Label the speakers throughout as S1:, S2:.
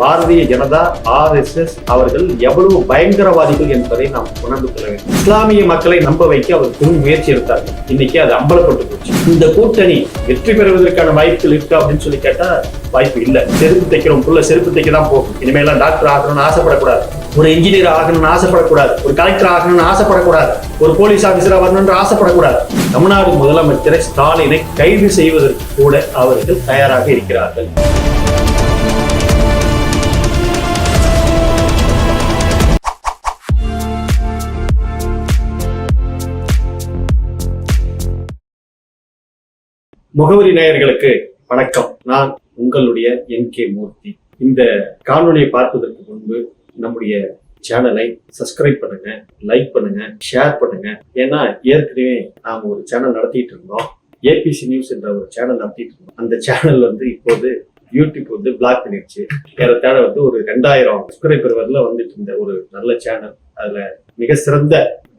S1: Bharatiya Janata RSS அவர்கள் எவ்வளவு பயங்கரவாதிகள் என்பதை நாம் உணர்ந்து கொள்ள வேண்டும். இஸ்லாமிய மக்களை நம்ப வைக்க அவர் பெரும் முயற்சி எடுத்தார்கள் இன்னைக்கு அது அம்பலப்பட்டு போச்சு. இந்த கூட்டணி வெற்றி பெறுவதற்கான வாய்ப்புகள் இருக்கா அப்படின்னு சொல்லி கேட்டா வாய்ப்பு இல்ல. செருப்பு தைக்கிறோம் புள்ள செருப்பு தைக்க தான் போகும். இனிமேலாம் டாக்டர் ஆகணும்னு ஆசைப்படக்கூடாது. ஒரு இன்ஜினியர் ஆகணும்னு ஆசைப்படக்கூடாது. ஒரு கலெக்டர் ஆகணும்னு ஆசைப்படக்கூடாது. ஒரு போலீஸ் ஆபீசரா வரணும்னு ஆசைப்படக்கூடாது. தமிழ்நாடு முதலமைச்சரை ஸ்டாலினை கைது செய்வதற்கு கூட அவர்கள் தயாராக இருக்கிறார்கள். முகவரி நேயர்களுக்கு வணக்கம். நான் உங்களுடைய என் கே மூர்த்தி. இந்த காணொலியை பார்ப்பதற்கு முன்பு நம்முடைய சேனலை சப்ஸ்கிரைப் பண்ணுங்க லைக் பண்ணுங்க ஷேர் பண்ணுங்க. ஏன்னா ஏற்கனவே நாம் ஒரு சேனல் நடத்திட்டு இருந்தோம். ஏபிசி நியூஸ் என்ற ஒரு சேனல் நடத்திட்டு இருந்தோம். அந்த சேனல் வந்து இப்போது யூடியூப் வந்து பிளாக் பண்ணிடுச்சு ஏறத்தாழ வந்து ஒரு ரெண்டாயிரம் சப்ஸ்கிரைபர் வரல வந்துட்டு இருந்த ஒரு நல்ல சேனல். அதுல மிக சிறந்த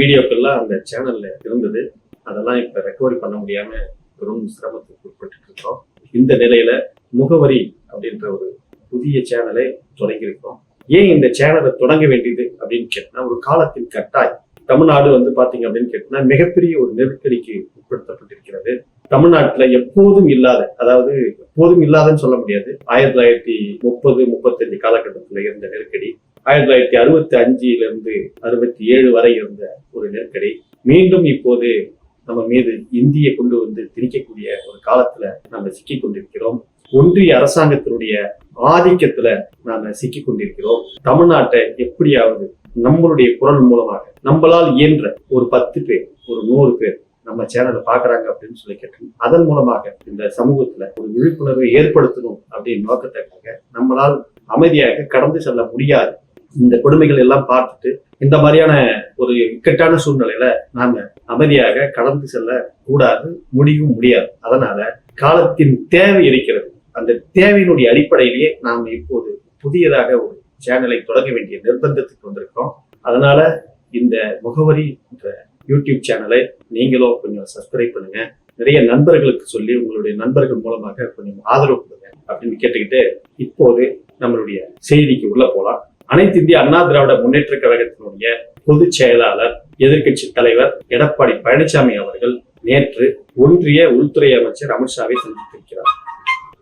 S1: வீடியோக்கள்லாம் அந்த சேனல்ல இருந்தது. அதெல்லாம் இப்ப ரெக்கவரி பண்ண முடியாம பெரும் சிரமத்துக்கு உட்பட்டு இருக்கோம் இந்த நிலையில முகவரி அப்படின்ற ஒரு புதிய சேனலை தொடங்கியிருக்கோம் ஏன் இந்த சேனலை தொடங்க வேண்டியது அப்படின்னு கேட்டா ஒரு காலத்தின் கட்டாயம். தமிழ்நாடு வந்து பாத்தீங்க அப்படின்னு கேட்டா மிகப்பெரிய ஒரு நெருக்கடிக்கு உட்படுத்தப்பட்டிருக்கிறது. தமிழ்நாட்டுல எப்போதும் இல்லாத அதாவது எப்போதும் இல்லாதன்னு சொல்ல முடியாது ஆயிரத்தி தொள்ளாயிரத்தி முப்பது முப்பத்தஞ்சு காலகட்டத்துல இருந்த நெருக்கடி ஆயிரத்தி தொள்ளாயிரத்தி அறுபத்தி அஞ்சுல இருந்து அறுபத்தி ஏழு வரை இருந்த ஒரு நெருக்கடி மீண்டும் இப்போது நம்ம மீது இந்தியை கொண்டு வந்து திணிக்கக்கூடிய ஒரு காலத்துல நம்ம சிக்கி கொண்டிருக்கிறோம் ஒன்றிய அரசாங்கத்தினுடைய ஆதிக்கத்துல நாம சிக்கி கொண்டிருக்கிறோம் தமிழ்நாட்டை எப்படியாவது நம்மளுடைய குரல் மூலமாக நம்மளால் இயன்ற ஒரு பத்து பேர் ஒரு நூறு பேர் நம்ம சேனலை பாக்குறாங்க அப்படின்னு சொல்லி கேட்டோம். அதன் மூலமாக இந்த சமூகத்துல ஒரு விழிப்புணர்வை ஏற்படுத்தணும் அப்படின்னு நோக்கத்துக்காக நம்மளால் அமைதியாக கடந்து செல்ல முடியாது. இந்த கொடுமைகள் எல்லாம் பார்த்துட்டு இந்த மாதிரியான ஒரு இக்கட்டான சூழ்நிலையில நாம அமைதியாக கடந்து செல்ல கூடாது முடியும் முடியாது. அதனால காலத்தின் தேவை இருக்கிறது. அந்த தேவையினுடைய அடிப்படையிலேயே நாம் இப்போது புதியதாக ஒரு சேனலை தொடங்க வேண்டிய நிர்பந்தத்துக்கு வந்திருக்கோம் அதனால இந்த முகவரி என்ற யூடியூப் சேனலை நீங்களும் கொஞ்சம் சப்ஸ்கிரைப் பண்ணுங்க. நிறைய நண்பர்களுக்கு சொல்லி உங்களுடைய நண்பர்கள் மூலமாக கொஞ்சம் ஆதரவு கொடுங்க அப்படின்னு கேட்டுக்கிட்டு இப்போது நம்மளுடைய செய்திக்கு உள்ள போலாம் அனைத்து இந்திய அண்ணா திராவிட முன்னேற்ற கழகத்தினுடைய பொதுச் செயலாளர் எதிர்கட்சி தலைவர் எடப்பாடி பழனிசாமி அவர்கள் நேற்று ஒன்றிய உள்துறை அமைச்சர் அமித்ஷாவை சந்தித்திருக்கிறார்.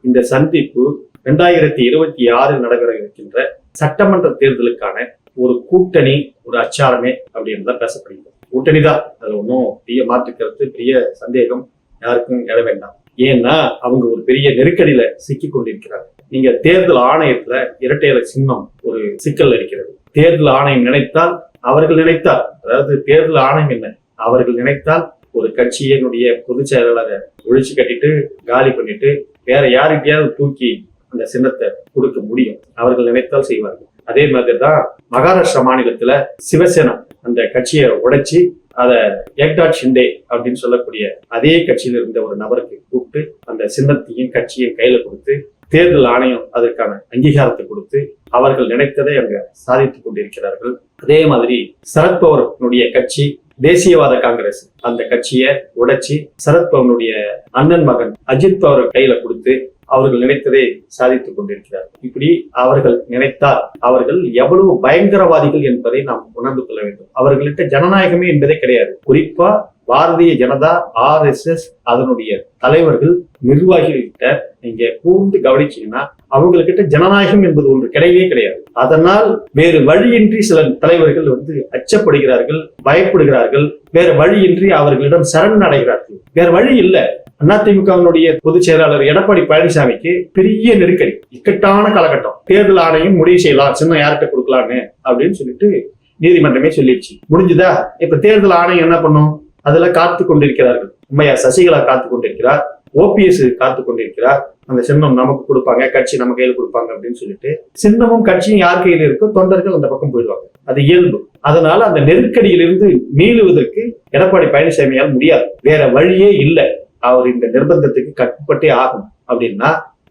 S1: இந்த சந்திப்பு இரண்டாயிரத்தி இருபத்தி ஆறில் நடைபெற இருக்கின்ற சட்டமன்ற தேர்தலுக்கான ஒரு கூட்டணி ஒரு அச்சாரமே அப்படின்னு தான் பேசப்படுகிறது. கூட்டணி தான். அது ஒன்றும் பெரிய மாற்றுக்கிறது பெரிய சந்தேகம் யாருக்கும் இட வேண்டாம். ஏன்னா அவங்க ஒரு பெரிய நெருக்கடியில சிக்கி கொண்டிருக்கிறாங்க நீங்க தேர்தல் ஆணையத்துல இரட்டையலை சின்னம் ஒரு சிக்கல் இருக்கிறது. தேர்தல் ஆணையம் நினைத்தால் அவர்கள் நினைத்தால் அதாவது தேர்தல் ஆணையம் என்ன? அவர்கள் நினைத்தால் ஒரு கட்சியினுடைய பொதுச் செயலாளரை ஒழிச்சு கட்டிட்டு காலி பண்ணிட்டு வேற யாருக்கிட்டையாவது தூக்கி அந்த சின்னத்தை கொடுக்க முடியும். அவர்கள் நினைத்தால் செய்வார்கள். அதே மாதிரி தான் மகாராஷ்டிரா மாநிலத்துல சிவசேனா அந்த கட்சியை உடைச்சி அதை எக்டாட் ஷிண்டே அப்படின்னு சொல்லக்கூடிய அதே கட்சியில இருந்த ஒரு நபருக்கு கூப்பிட்டு அந்த சின்னத்தையும் கட்சியும் கையில கொடுத்து தேர்தல் ஆணையம் அதற்கான அங்கீகாரத்தை கொடுத்து அவர்கள் நினைத்ததை அங்க சாதித்துக் கொண்டிருக்கிறார்கள். அதே மாதிரி சரத்பவருடைய கட்சி தேசியவாத காங்கிரஸ் அந்த கட்சியை உடைச்சி சரத்பவனுடைய அண்ணன் மகன் அஜித் பவர் கையில கொடுத்து அவர்கள் நினைத்ததை சாதித்துக் கொண்டிருக்கிறார். இப்படி அவர்கள் நினைத்தால் அவர்கள் எவ்வளவு பயங்கரவாதிகள் என்பதை நாம் உணர்ந்து கொள்ள வேண்டும். அவர்கள்ட்ட ஜனநாயகமே என்பதே கிடையாது. குறிப்பா Bharatiya Janata R S S அதனுடைய தலைவர்கள் நிர்வாகிகிட்ட நீங்க கூர்ந்து கவனிச்சீங்கன்னா அவங்கக்கிட்ட ஜனநாயகம் என்பது ஒன்று கிடையவே கிடையாது. அதனால் வேறு வழியின்றி சில தலைவர்கள் வந்து அச்சப்படுகிறார்கள் பயப்படுகிறார்கள். வேற வழியின்றி அவர்களிடம் சரண் அடைகிறார்கள். வேற வழி இல்லை. அதிமுகவினுடைய பொதுச் செயலாளர் எடப்பாடி பழனிசாமிக்கு பெரிய நெருக்கடி. இக்கட்டான காலகட்டம். தேர்தல் ஆணையம் முடிவு செய்யலாம். சின்ன யார்கிட்ட கொடுக்கலான்னு அப்படின்னு சொல்லிட்டு நீதிமன்றமே சொல்லிடுச்சு. முடிஞ்சுதா? இப்ப தேர்தல் ஆணையம் என்ன பண்ணும்? அதுல காத்து கொண்டிருக்கிறார்கள். உண்மையா சசிகலா காத்து கொண்டிருக்கிறார். ஓபிஎஸ் காத்து கொண்டிருக்கிறார். அந்த சின்னம் நமக்கு கொடுப்பாங்க கட்சி நம்ம கையில் கொடுப்பாங்க அப்படின்னு சொல்லிட்டு சின்னமும் கட்சியும் யார் கையில் இருக்கோ தொண்டர்கள் அந்த பக்கம் போயிடுவாங்க. அது இயல்பு. அதனால அந்த நெருக்கடியிலிருந்து மீளுவதற்கு எடப்பாடி பழனிசாமியால் முடியாது. வேற வழியே இல்லை. அவர் இந்த நிர்பந்தத்துக்கு கட்டுப்பட்டே ஆகும் அப்படின்னா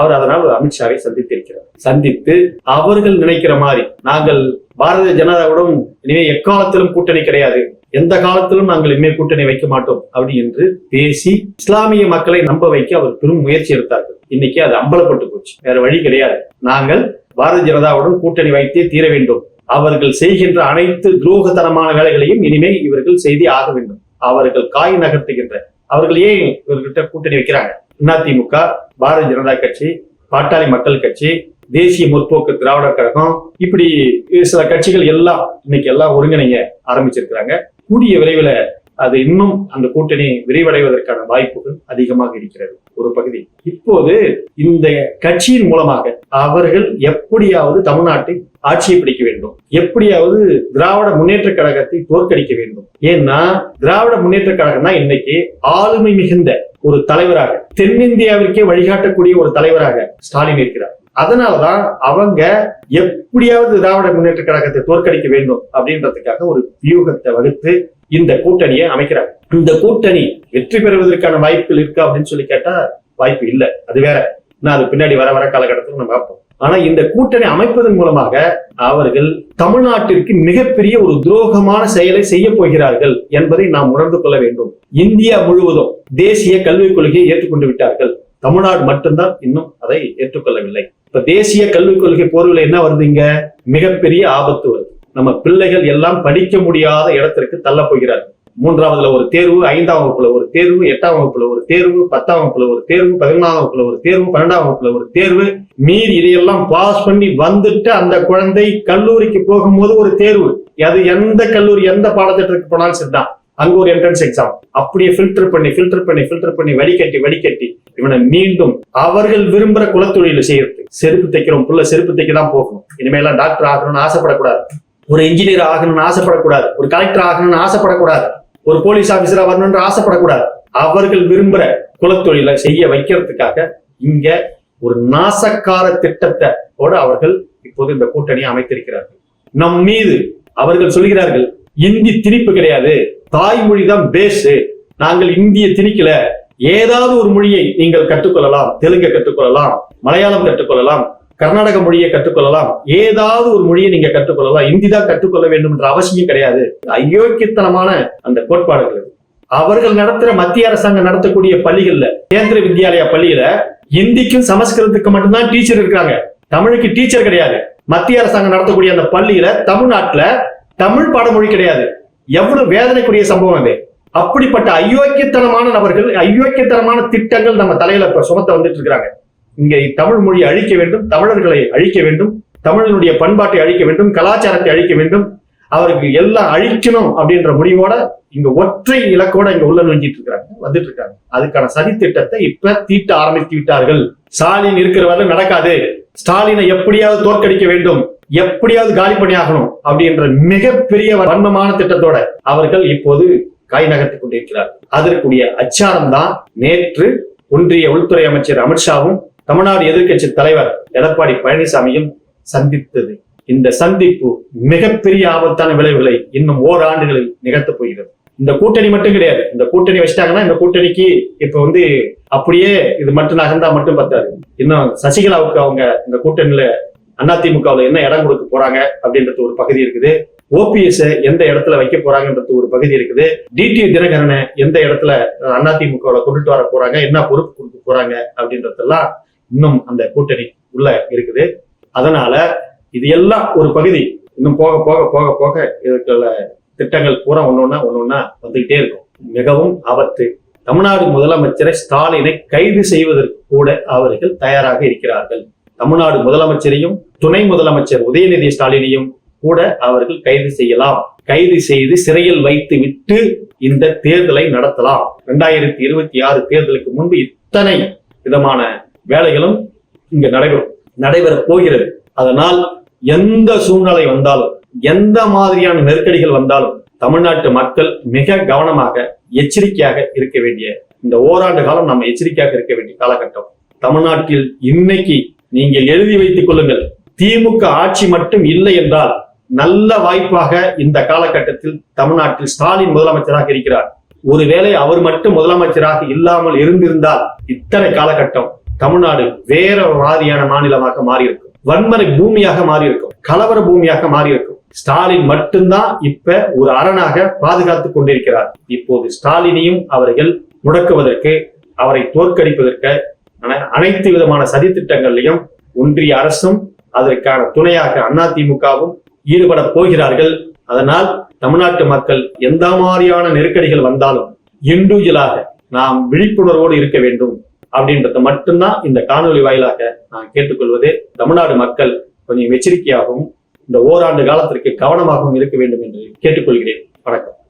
S1: அவர் அதனால் அமித்ஷாவை சந்தித்திருக்கிறார் சந்தித்து அவர்கள் நினைக்கிற மாதிரி நாங்கள் பாரதிய ஜனதாவுடன் இனிமே எக்காலத்திலும் கூட்டணி கிடையாது. எந்த காலத்திலும் நாங்கள் இனிமேல் கூட்டணி வைக்க மாட்டோம் அப்படி என்று பேசி இஸ்லாமிய மக்களை நம்ப வைக்க அவர் பெரும் முயற்சி எடுத்தார்கள். இன்னைக்கு அது அம்பலப்பட்டு போச்சு. வேற வழி கிடையாது. நாங்கள் பாரதிய ஜனதாவுடன் கூட்டணி வைத்தே தீர வேண்டும். அவர்கள் செய்கின்ற அனைத்து துரோகத்தனமான வேலைகளையும் இனிமே இவர்கள் செய்தி ஆக வேண்டும். அவர்கள் காய் நகர்த்துகின்ற அவர்கள் ஏன் இவர்கிட்ட கூட்டணி வைக்கிறாங்க? அதிமுக பாரதிய ஜனதா கட்சி பாட்டாளி மக்கள் கட்சி தேசிய முற்போக்கு திராவிடர் கழகம் இப்படி சில கட்சிகள் எல்லாம் இன்னைக்கு எல்லாம் ஒருங்கிணைங்க ஆரம்பிச்சிருக்கிறாங்க. கூடிய விரைவில் அது இன்னும் அந்த கூட்டணி விரிவடைவதற்கான வாய்ப்புகள் அதிகமாக இருக்கிறது. ஒரு பகுதி. இப்போது இந்த கட்சியின் மூலமாக அவர்கள் எப்படியாவது தமிழ்நாட்டை ஆட்சியை பிடிக்க வேண்டும். எப்படியாவது திராவிட முன்னேற்ற கழகத்தை தோற்கடிக்க வேண்டும். ஏன்னா திராவிட முன்னேற்ற கழகம் தான் இன்னைக்கு ஆளுமை மிகுந்த ஒரு தலைவராக தென்னிந்தியாவிற்கே வழிகாட்டக்கூடிய ஒரு தலைவராக ஸ்டாலின் இருக்கிறார். அதனாலதான் அவங்க எப்படியாவது திராவிட முன்னேற்ற கழகத்தை தோற்கடிக்க வேண்டும் அப்படின்றதுக்காக ஒரு வியூகத்தை வகுத்து இந்த கூட்டணியை அமைக்கிறாங்க. இந்த கூட்டணி வெற்றி பெறுவதற்கான வாய்ப்புகள் இருக்கா அப்படின்னு சொல்லி கேட்டா வாய்ப்பு இல்லை. அது வேற. நான் அது பின்னாடி வர வர காலகட்டத்தில் நம்ம பார்ப்போம். ஆனா இந்த கூட்டணி அமைப்பதன் மூலமாக அவர்கள் தமிழ்நாட்டிற்கு மிகப்பெரிய ஒரு துரோகமான செயலை செய்ய போகிறார்கள் என்பதை நாம் உணர்ந்து கொள்ள வேண்டும். இந்தியா முழுவதும் தேசிய கல்விக் கொள்கையை ஏற்றுக்கொண்டு விட்டார்கள். தமிழ்நாடு மட்டும்தான் இன்னும் அதை ஏற்றுக்கொள்ளவில்லை. இப்ப தேசிய கல்விக் கொள்கை போர்வில் என்ன வருதுங்க மிகப்பெரிய ஆபத்து வருது. நம்ம பிள்ளைகள் எல்லாம் படிக்க முடியாத இடத்திற்கு தள்ள போகிறார்கள் மூன்றாவதுல ஒரு தேர்வு ஐந்தாம் வகுப்புல ஒரு தேர்வு எட்டாம் வகுப்புல ஒரு தேர்வு பத்தாம் வகுப்புல ஒரு தேர்வு பதினொன்றாம் வகுப்புல ஒரு தேர்வு பன்னெண்டாம் வகுப்புல ஒரு தேர்வு. மீறி இதையெல்லாம் பாஸ் பண்ணி வந்துட்டு அந்த குழந்தை கல்லூரிக்கு போகும்போது ஒரு தேர்வு. அது எந்த கல்லூரி எந்த பாடத்திட்டத்துக்கு போனாலும் சரிதான். அங்க ஒரு என்ட்ரன்ஸ் எக்ஸாம் அப்படியே ஃபில்டர் பண்ணி ஃபில்டர் பண்ணி ஃபில்டர் பண்ணி வடிகட்டி வடிகட்டி. இவனை மீண்டும் அவர்கள் விரும்புற குலத்தொழில செய்யறது. செருப்பு தைக்கிறோம் புள்ள செருப்பு தைக்க தான் போகணும். இனிமேலாம் டாக்டர் ஆகணும்னு ஆசைப்படக்கூடாது. ஒரு இன்ஜினியர் ஆகணும்னு ஆசைப்படக்கூடாது. ஒரு கலெக்டர் ஆகணும்னு ஆசைப்படக்கூடாது. ஒரு போலீஸ் ஆபீசரா வரணும்னு ஆசைப்படக்கூடாது. அவர்கள் விரும்புற குலத்தொழிலை செய்ய வைக்கிறதுக்காக இங்க ஒரு நாசக்கார திட்டத்தை அவர்கள் இப்போது இந்த கூட்டணியை அமைத்திருக்கிறார்கள். நம் மீது அவர்கள் சொல்கிறார்கள் இந்தி திணிப்பு கிடையாது. தாய்மொழி தான் பேஸ் நாங்கள் இந்திய திணிக்கல. ஏதாவது ஒரு மொழியை நீங்கள் கற்றுக்கொள்ளலாம். தெலுங்கை கற்றுக்கொள்ளலாம். மலையாளம் கற்றுக்கொள்ளலாம். கர்நாடக மொழியை கற்றுக்கொள்ளலாம். ஏதாவது ஒரு மொழியை நீங்க கற்றுக்கொள்ளலாம். இந்தி தான் கற்றுக்கொள்ள வேண்டும் என்ற அவசியம் கிடையாது. அயோக்கியத்தனமான அந்த கோட்பாடுகள் அவர்கள் நடத்துற மத்திய அரசாங்கம் நடத்தக்கூடிய பள்ளிகள்ல கேந்திர வித்யாலயா பள்ளியில இந்திக்கும் சமஸ்கிருதத்துக்கு மட்டும்தான் டீச்சர் இருக்காங்க. தமிழுக்கு டீச்சர் கிடையாது. மத்திய அரசாங்கம் நடத்தக்கூடிய அந்த பள்ளியில தமிழ்நாட்டுல தமிழ் பாடமொழி கிடையாது. எவ்வளவு வேதனைக்குரிய சம்பவம் அது. அப்படிப்பட்ட அயோக்கியத்தனமான நபர்கள் அயோக்கியத்தனமான திட்டங்கள் நம்ம தலையில இப்ப சுமத்த வந்துட்டு இருக்கிறாங்க. இங்க தமிழ் மொழியை அழிக்க வேண்டும் தமிழர்களை அழிக்க வேண்டும் தமிழனுடைய பண்பாட்டை அழிக்க வேண்டும் கலாச்சாரத்தை அழிக்க வேண்டும் அவருக்கு எல்லாம் அழிக்கணும் அப்படின்ற முடிவோட இங்க ஒற்றை இலக்கோட இங்க உள்ள நுழைஞ்சிட்டு இருக்காங்க வந்துட்டு இருக்காங்க. அதுக்கான சதி திட்டத்தை இப்ப தீட்ட ஆரம்பித்து விட்டார்கள். ஸ்டாலின் இருக்கிற வரை நடக்காது. ஸ்டாலினை எப்படியாவது தோற்கடிக்க வேண்டும். எப்படியாவது காலி பண்ணி ஆகணும் அப்படின்ற மிகப்பெரிய வன்மமான திட்டத்தோட அவர்கள் இப்போது கை நகர்த்திக் கொண்டிருக்கிறார்கள் அதற்குரிய அச்சாரம் தான் நேற்று ஒன்றிய உள்துறை அமைச்சர் அமித்ஷாவும் தமிழ்நாடு எதிர்க்கட்சி தலைவர் எடப்பாடி பழனிசாமியும் சந்தித்தது. இந்த சந்திப்பு மிகப்பெரிய ஆபத்தான விளைவுகளை இன்னும் ஓராண்டுகளில் நிகழ்த்தப் போகிறது. இந்த கூட்டணி மட்டும் கிடையாது. இந்த கூட்டணி வச்சிட்டாங்கன்னா இந்த கூட்டணிக்கு இப்ப வந்து அப்படியே இது மட்டும் நகர்ந்தா மட்டும் பத்தாது. இன்னும் சசிகலாவுக்கு அவங்க இந்த கூட்டணியில அதிமுகவில் என்ன இடம் கொடுக்க போறாங்க அப்படின்றது ஒரு பகுதி இருக்குது. ஓபிஎஸ் எந்த இடத்துல வைக்க போறாங்கன்றது ஒரு பகுதி இருக்குது. டிடி தினகரனை எந்த இடத்துல அதிமுகவுல கொண்டுட்டு வர போறாங்க என்ன பொறுப்பு கொடுக்க போறாங்க அப்படின்றதெல்லாம் இன்னும் அந்த கூட்டணி உள்ள இருக்குது. அதனால இது எல்லாம் ஒரு பகுதி. இன்னும் போக போக போக போக இதுக்குள்ள திட்டங்கள் பூரா ஒன்னொன்னா ஒன்னொன்னா வந்துகிட்டே இருக்கும். மிகவும் ஆபத்து. தமிழ்நாடு முதலமைச்சரை ஸ்டாலினை கைது செய்வதற்கு கூட அவர்கள் தயாராக இருக்கிறார்கள். தமிழ்நாடு முதலமைச்சரையும் துணை முதலமைச்சர் உதயநிதி ஸ்டாலினையும் கூட அவர்கள் கைது செய்யலாம். கைது செய்து சிறையில் வைத்து விட்டு இந்த தேர்தலை நடத்தலாம். இரண்டாயிரத்தி இருபத்தி ஆறு தேர்தலுக்கு முன்பு இத்தனை விதமான வேலைகளும் இங்கு நடைபெறும் நடைபெற போகிறது. அதனால் எந்த சூழ்நிலை வந்தாலும் எந்த மாதிரியான நெருக்கடிகள் வந்தாலும் தமிழ்நாட்டு மக்கள் மிக கவனமாக எச்சரிக்கையாக இருக்க வேண்டிய இந்த ஓராண்டு காலம் நம்ம எச்சரிக்கையாக இருக்க வேண்டிய காலகட்டம். தமிழ்நாட்டில் இன்னைக்கு நீங்கள் எழுதி வைத்துக் கொள்ளுங்கள். திமுக ஆட்சி மட்டும் இல்லை என்றால் நல்ல வாய்ப்பாக இந்த காலகட்டத்தில் தமிழ்நாட்டில் ஸ்டாலின் முதலமைச்சராக இருக்கிறார். ஒருவேளை அவர் மட்டும் முதலமைச்சராக இல்லாமல் இருந்திருந்தால் இத்தனை காலகட்டம் தமிழ்நாடு வேற மாதிரியான மாநிலமாக மாறியிருக்கும். வன்முறை பூமியாக மாறியிருக்கும். கலவர பூமியாக மாறியிருக்கும். ஸ்டாலின் மட்டும்தான் இப்ப ஒரு அரணாக பாதுகாத்து கொண்டிருக்கிறார். இப்போது ஸ்டாலினையும் அவர்கள் முடக்குவதற்கு அவரை தோற்கடிப்பதற்கு அனைத்து விதமான சதி ஒன்றிய அரசும் அதற்கான துணையாக அதிமுகவும் ஈடுபட போகிறார்கள். அதனால் தமிழ்நாட்டு மக்கள் எந்த மாதிரியான நெருக்கடிகள் வந்தாலும் இண்டிவிஜுவலாக நாம் விழிப்புணர்வோடு இருக்க வேண்டும் அப்படின்றத மட்டும்தான் இந்த காணொலி வாயிலாக நான் கேட்டுக்கொள்வது. தமிழ்நாடு மக்கள் கொஞ்சம் எச்சரிக்கையாகவும் இந்த ஓராண்டு காலத்திற்கு கவனமாகவும் இருக்க வேண்டும் என்று கேட்டுக்கொள்கிறேன். வணக்கம்.